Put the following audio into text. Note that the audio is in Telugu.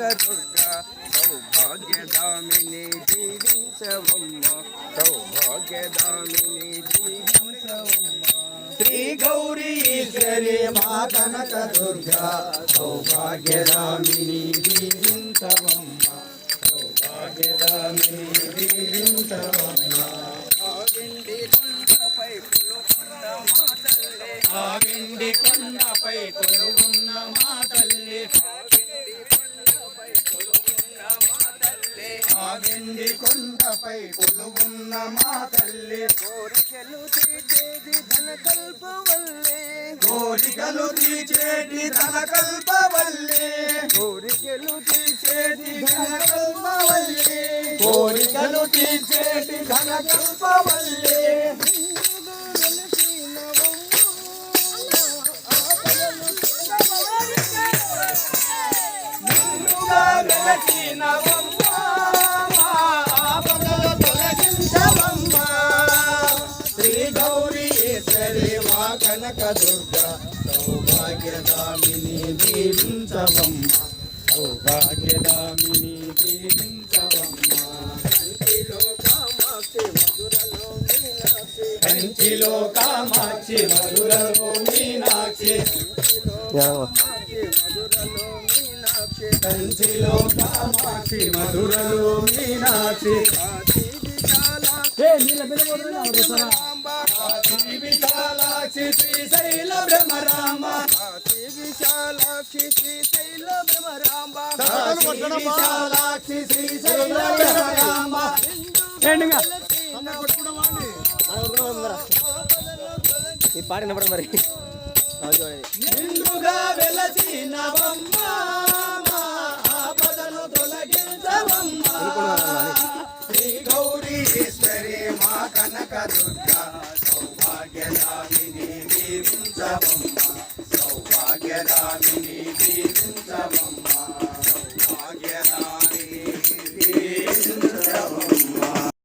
దుర్గా సౌభాగ్యదామిని దీవించవమ్మ సౌభాగ్యదామిని దీవించవమ్మ శ్రీ గౌరీ ఈశ్వరి మా కనక దుర్గా సౌభాగ్యదామిని దీవించవమ్మ సౌభాగ్యదామిని దీవించవమ్మ ఆవిండి కొండపై కొలువున్న మా తల్లి. ఆవిండి కొండపై కొలువున్న మా తల్లి. ఆవిండి కొండపై కొలువున్న మా తల్లి. కోరికలు తీర్చేది ధన కల్పవల్లే కోరికలు తీర్చేది ధన కల్పవల్లే కోరికలు తీర్చేది ధన కల్పవల్లే కోరికలు తీర్చేది ధన కల్పవల్లే నిన్నుగా వెలసినవమ్మ, కనక దుర్గా సౌభాగ్యదామిని దీవించవమ్మ సౌభాగ్యదామిని దీవించవమ్మ కంచిలో కామాక్షి మధురలో మీనాక్షి. కంచిలో కామాక్షి మధురలో మీనాక్షి శ్రీశైల భ్రమరామ విశాలాక్షి శ్రీశైల భ్రమరామ విశాలాక్షి శ్రీశైల భ్రమరామ ఈ పాట వినపడదు మరి. నిండుగా వెలసినవమ్మ మా ఆపదలు తొలగించవమ్మ శ్రీ గౌరీ ఈశ్వరి మా కనక దుర్గా దీవించవమ్మ సౌభాగ్యదాని దీవించవమ్మ